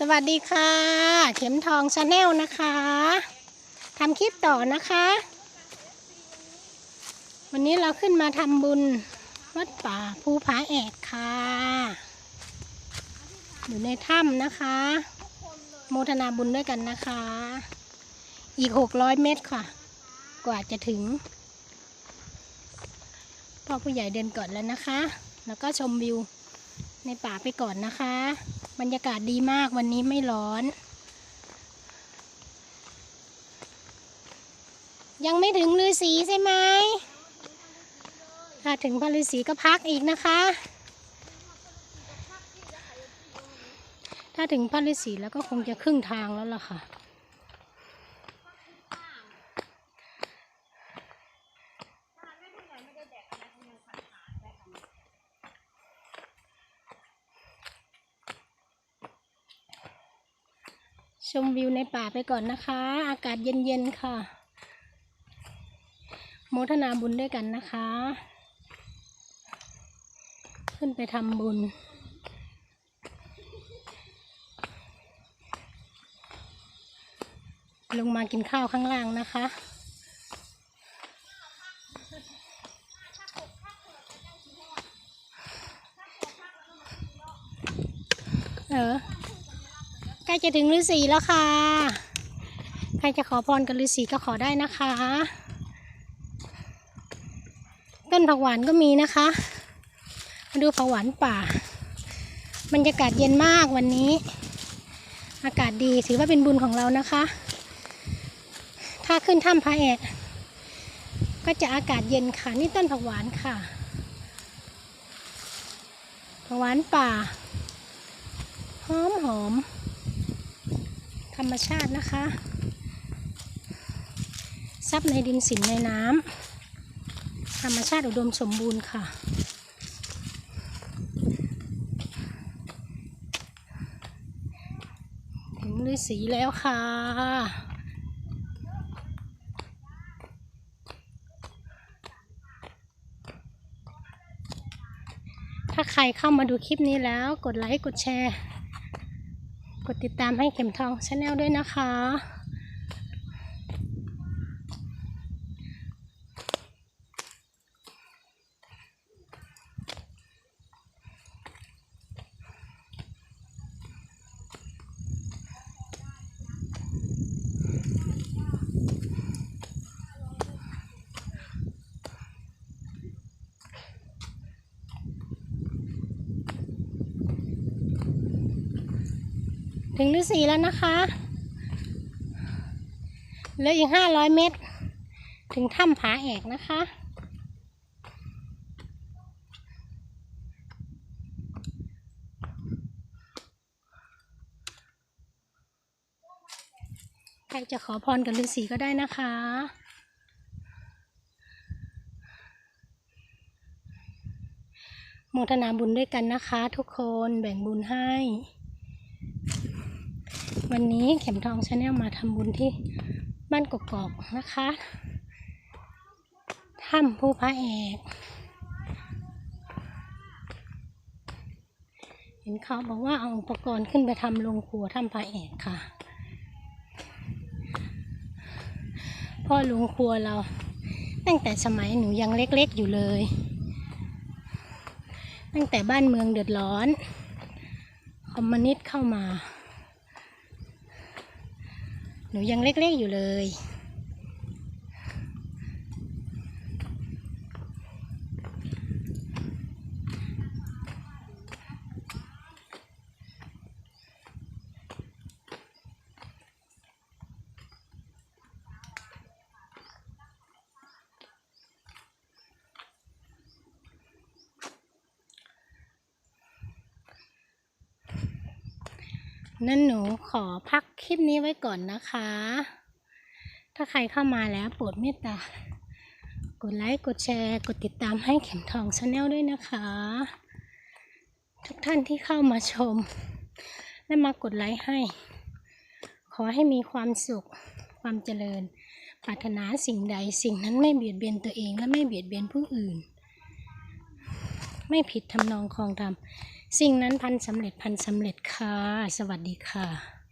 สวัสดีค่ะ เข็มทองชาแนลนะคะทำคลิปต่อนะคะ วันนี้เราขึ้นมาทำบุญวัดป่าภูผาแอกค่ะ อยู่ในถ้ำนะคะ โมทนาบุญด้วยกันนะคะ อีกหกร้อยเมตรค่ะ กว่าจะถึง พ่อผู้ใหญ่เดินก่อนแล้วนะคะ แล้วก็ชมวิว ในป่าไปก่อนนะคะ บรรยากาศดีมากวันนี้ไม่ร้อน ยังไม่ถึงฤาษีใช่ไหมถ้าถึงพระฤาษีก็พักอีกนะคะ ถ้าถึงพระฤาษีแล้วก็คงจะครึ่งทางแล้วล่ะค่ะ ชมวิวในป่าไปก่อนนะคะ อากาศเย็นๆค่ะ โมทนาบุญด้วยกันนะคะ ขึ้นไปทำบุญลงมากินข้าวข้างล่างนะคะ เออ ล้จะถึงฤาษีแล้วค่ะ ใครจะขอพรกับฤาษีก็ขอได้นะคะ ต้นผักหวานก็มีนะคะ มาดูผักหวานป่าบรรยากาศเย็นมากวันนี้ อากาศดีถือว่าเป็นบุญของเรานะคะ ถ้าขึ้นถ้ำพระแอดก็จะอากาศเย็นค่ะ นี่ต้นผักหวานค่ะผักหวานป่าหอมหอม รรมชาตินะคะ ซับในดินสินในน้ำธรรมชาติอุดมสมบูรณ์ค่ะ ถึงฤาษีแล้วค่ะถ้าใครเข้ามาดูคลิปนี้แล้วกดไลค์ กดแชร์ กดติดตามให้เข็มทองชาแนลด้วยนะคะ ถึงฤาษีแล้วนะคะเหลืออีกห้าร้อยเมตร ถึงถ้ำผาแอกนะคะ ใครจะขอพรกับฤาษีก็ได้นะคะโมทนาบุญด้วยกันนะคะทุกคนแบ่งบุญให้ วันนี้เข็มทองชาแนลมาทำบุญที่บ้านกกอกนะคะถ้ำภูพระเอกเห็นเขาบอกว่าเอาอุปกรณ์ขึ้นไปทำโรงครัวถ้ำพระเอกค่ะ พ่อโรงครัวเรา ตั้งแต่สมัยหนูยังเล็กๆอยู่เลย ตั้งแต่บ้านเมืองเดือดร้อน คอมมิวนิสต์เข้ามา นูยังเล็กๆอยู่เลย นั่นหนูขอพักคลิปนี้ไว้ก่อนนะคะ ถ้าใครเข้ามาแล้วโปรดเมตตากดไลค์ กดแชร์ กดติดตามให้เข็มทองชาแนลด้วยนะคะ ทุกท่านที่เข้ามาชม และมากดไลค์ให้ ขอให้มีความสุข ความเจริญ ปรารถนาสิ่งใดสิ่งนั้นไม่เบียดเบียนตัวเองและไม่เบียดเบียนผู้อื่น ไม่ผิดทำนองคลองธรรม สิ่งนั้นพันสำเร็จพันสำเร็จค่ะ สวัสดีค่ะ